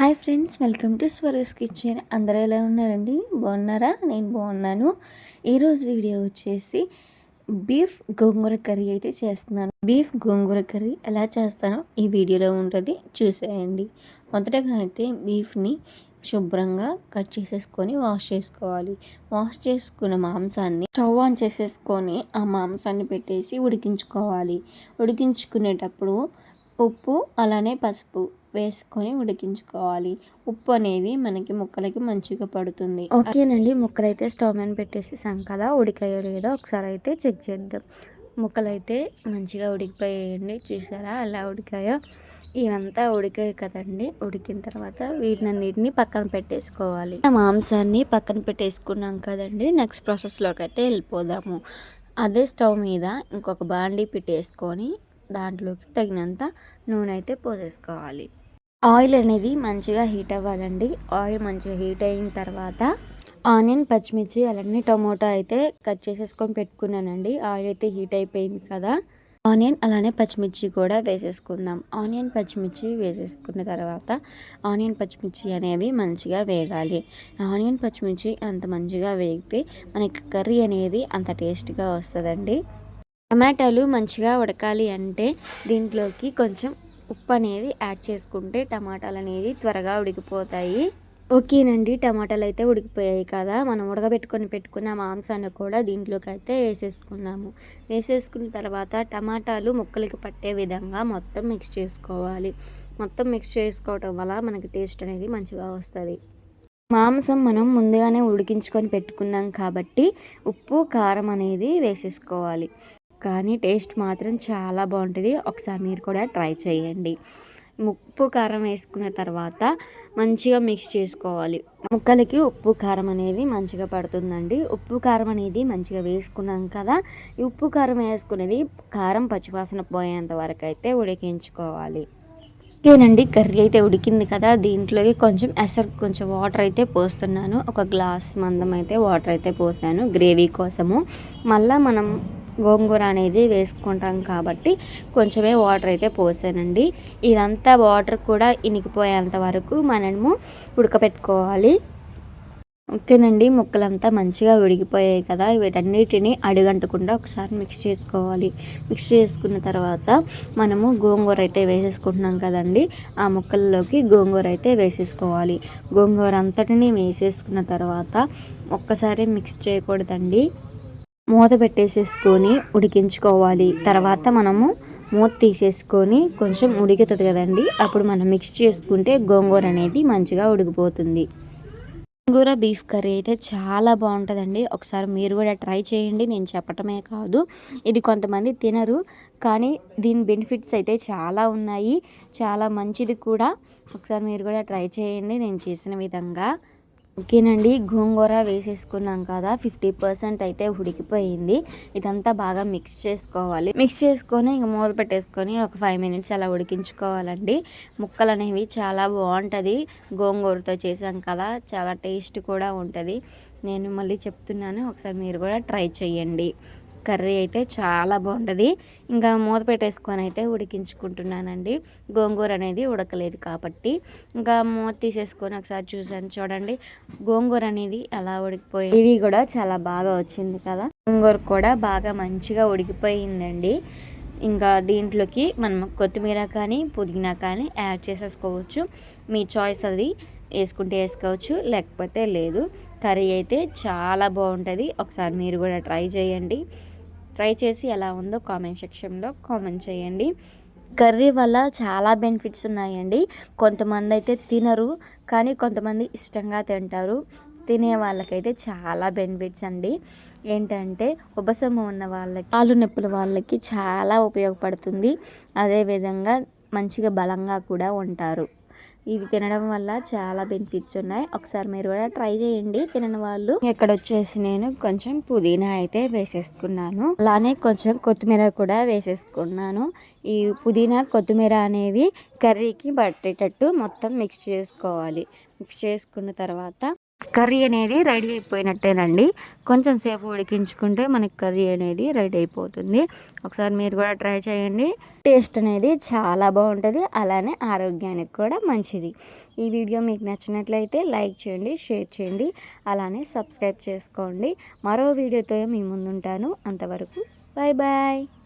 Hi friends welcome to Swara's kitchen. అందరూ ఎలా ఉన్నారండి? బాగున్నారా? నేను బాగున్నాను. ఈరోజు వీడియో వచ్చేసి బీఫ్ గోంగూర కర్రీ అయితే చేస్తున్నాను. బీఫ్ గోంగూర కర్రీ ఎలా చేస్తానో ఈ వీడియోలో ఉంటుంది. చూసేయండి. మొదటగా అయితే బీఫ్ని శుభ్రంగా కట్ చేసేసుకొని వాష్ చేసుకోవాలి. వాష్ చేసుకున్న మాంసాన్ని స్టవ్ ఆన్ చేసేసుకొని ఆ మాంసాన్ని పెట్టేసి ఉడికించుకోవాలి. ఉడికించుకునేటప్పుడు ఉప్పు అలానే పసుపు వేసుకొని ఉడికించుకోవాలి. ఉప్పు అనేది మనకి ముక్కలకి మంచిగా పడుతుంది. ఓకేనండి ముక్కలు అయితే స్టవ్ మీద పెట్టేసేసాం కదా ఉడికాయో లేదో ఒకసారి అయితే చెక్ చేద్దాం. ముక్కలు అయితే మంచిగా ఉడికిపోయాయండి చూసారా అలా ఉడికాయో? ఇవంతా ఉడికాయి కదండి ఉడికిన తర్వాత వీటినన్నిటిని పక్కన పెట్టేసుకోవాలి. మాంసాన్ని పక్కన పెట్టేసుకున్నాం కదండి నెక్స్ట్ ప్రాసెస్లోకి అయితే వెళ్ళిపోదాము. అదే స్టవ్ మీద ఇంకొక బాండీ పెట్టేసుకొని దాంట్లోకి తగినంత నూనె అయితే పోసేసుకోవాలి. ఆయిల్ అనేది మంచిగా హీట్ అవ్వాలండి. ఆయిల్ మంచిగా హీట్ అయిన తర్వాత ఆనియన్ పచ్చిమిర్చి అలానే టొమాటో అయితే కట్ చేసేసుకొని పెట్టుకున్నానండి. ఆయిల్ అయితే హీట్ అయిపోయింది కదా. ఆనియన్ అలానే పచ్చిమిర్చి కూడా వేసేసుకుందాం. ఆనియన్ పచ్చిమిర్చి వేసేసుకున్న తర్వాత ఆనియన్ పచ్చిమిర్చి అనేవి మంచిగా వేగాలి. ఆనియన్ పచ్చిమిర్చి అంత మంచిగా వేగితే మనకి కర్రీ అనేది అంత టేస్ట్గా వస్తుందండి. టమాటాలు మంచిగా ఉడకాలి అంటే దీంట్లోకి కొంచెం ఉప్పు అనేది యాడ్ చేసుకుంటే టమాటాలు అనేది త్వరగా ఉడికిపోతాయి. ఓకేనండి టమాటాలు అయితే ఉడికిపోయాయి కదా. మనం ఉడకబెట్టుకొని పెట్టుకున్న మాంసాన్ని కూడా దీంట్లోకి అయితే వేసేసుకుందాము. వేసేసుకున్న తర్వాత టమాటాలు ముక్కలకి పట్టే విధంగా మొత్తం మిక్స్ చేసుకోవాలి. మొత్తం మిక్స్ చేసుకోవటం వల్ల మనకి టేస్ట్ అనేది మంచిగా వస్తుంది. మాంసం మనం ముందుగానే ఉడికించుకొని పెట్టుకున్నాం కాబట్టి ఉప్పు కారం అనేది వేసేసుకోవాలి. కానీ టేస్ట్ మాత్రం చాలా బాగుంటుంది. ఒకసారి మీరు కూడా ట్రై చేయండి. ఉప్పు కారం వేసుకున్న తర్వాత మంచిగా మిక్స్ చేసుకోవాలి. ముక్కలకి ఉప్పు కారం అనేది మంచిగా పడుతుందండి. ఉప్పు కారం అనేది మంచిగా వేసుకున్నాం కదా ఈ ఉప్పు కారం వేసుకునేది కారం పచ్చివాసన పోయేంత వరకు అయితే ఉడికించుకోవాలి. ఓకేనండి కర్రీ అయితే ఉడికింది కదా దీంట్లోకి కొంచెం ఎసర్ కొంచెం వాటర్ అయితే పోస్తున్నాను. ఒక గ్లాస్ మందం అయితే వాటర్ అయితే పోసాను. గ్రేవీ కోసము. మళ్ళీ మనం గోంగూర అనేది వేసుకుంటాం కాబట్టి కొంచెమే వాటర్ అయితే పోసానండి. ఇదంతా వాటర్ కూడా ఇనికిపోయేంత వరకు మనము ఉడకపెట్టుకోవాలి. ఓకేనండి ముక్కలంతా మంచిగా ఉడికిపోయాయి కదా వీటన్నిటిని అడుగంటకుండా ఒకసారి మిక్స్ చేసుకోవాలి. మిక్స్ చేసుకున్న తర్వాత మనము గోంగూర అయితే వేసేసుకుంటున్నాం కదండి ఆ ముక్కల్లోకి గోంగూర అయితే వేసేసుకోవాలి. గోంగూర అంతటిని వేసేసుకున్న తర్వాత ఒక్కసారి మిక్స్ చేయకూడదండి. మూత పెట్టేసేసుకొని ఉడికించుకోవాలి. తర్వాత మనము మూత తీసేసుకొని కొంచెం ఉడికితుంది కదండి. అప్పుడు మనం మిక్స్ చేసుకుంటే గోంగూర అనేది మంచిగా ఉడికిపోతుంది. గోంగూర బీఫ్ కర్రీ అయితే చాలా బాగుంటుందండి. ఒకసారి మీరు కూడా ట్రై చేయండి. నేను చెప్పటమే కాదు. ఇది కొంతమంది తినరు. కానీ దీని బెనిఫిట్స్ అయితే చాలా ఉన్నాయి. చాలా మంచిది కూడా. ఒకసారి మీరు కూడా ట్రై చేయండి. నేను చేసిన విధంగా. ఓకేనండి గోంగూర వేసేసుకున్నాం కదా ఫిఫ్టీ పర్సెంట్ అయితే ఉడికిపోయింది. ఇదంతా బాగా మిక్స్ చేసుకోవాలి. మిక్స్ చేసుకొని ఇంక మూత పెట్టేసుకొని ఒక ఫైవ్ మినిట్స్ అలా ఉడికించుకోవాలండి. ముక్కలు అనేవి చాలా బాగుంటుంది. గోంగూరతో చేసాం కదా చాలా టేస్ట్ కూడా ఉంటుంది. నేను మళ్ళీ చెప్తున్నాను ఒకసారి మీరు కూడా ట్రై చేయండి కర్రీ అయితే చాలా బాగుంటుంది. ఇంకా మూత పెట్టేసుకొని అయితే ఉడికించుకుంటున్నానండి. గోంగూర అనేది ఉడకలేదు కాబట్టి. ఇంకా మూత తీసేసుకొని ఒకసారి చూసాను చూడండి. గోంగూర అనేది అలా ఉడికిపోయి ఇవి కూడా చాలా బాగా వచ్చింది కదా. గోంగూర కూడా బాగా మంచిగా ఉడికిపోయిందండి. ఇంకా దీంట్లోకి మనం కొత్తిమీర కానీ పుదీనా కానీ యాడ్ చేసేసుకోవచ్చు. మీ చాయిస్ అది వేసుకుంటే వేసుకోవచ్చు లేకపోతే లేదు. కర్రీ అయితే చాలా బాగుంటుంది. ఒకసారి మీరు కూడా ట్రై చేయండి. ట్రై చేసి ఎలా ఉందో కామెంట్ సెక్షన్లో కామెంట్ చేయండి. కర్రీ వల్ల చాలా బెనిఫిట్స్ ఉన్నాయండి. కొంతమంది అయితే తినరు కానీ కొంతమంది ఇష్టంగా తింటారు. తినే వాళ్ళకైతే చాలా బెనిఫిట్స్ అండి. ఏంటంటే ఉపశమం ఉన్న వాళ్ళకి పాలు నొప్పుల వాళ్ళకి చాలా ఉపయోగపడుతుంది. అదేవిధంగా మంచిగా బలంగా కూడా ఉంటారు. ఇవి తినడం వల్ల చాలా బెనిఫిట్స్ ఉన్నాయి. ఒకసారి మీరు కూడా ట్రై చేయండి. తినని వాళ్ళు ఇక్కడ వచ్చేసి నేను కొంచెం పుదీనా అయితే వేసేసుకున్నాను. అలానే కొంచెం కొత్తిమీర కూడా వేసేసుకున్నాను. ఈ పుదీనా కొత్తిమీర అనేవి కర్రీకి పట్టేటట్టు మొత్తం మిక్స్ చేసుకోవాలి. మిక్స్ చేసుకున్న తర్వాత కర్రీ అనేది రెడీ అయిపోయినట్టేనండి. కొంచెం సేపు ఉడికించుకుంటే మనకి కర్రీ అనేది రెడీ అయిపోతుంది. ఒకసారి మీరు కూడా ట్రై చేయండి. టేస్ట్ అనేది చాలా బాగుంటుంది. అలానే ఆరోగ్యానికి కూడా మంచిది. ఈ వీడియో మీకు నచ్చినట్లయితే లైక్ చేయండి షేర్ చేయండి అలానే సబ్స్క్రైబ్ చేసుకోండి. మరో వీడియోతో మీ ముందుంటాను. అంతవరకు బాయ్ బాయ్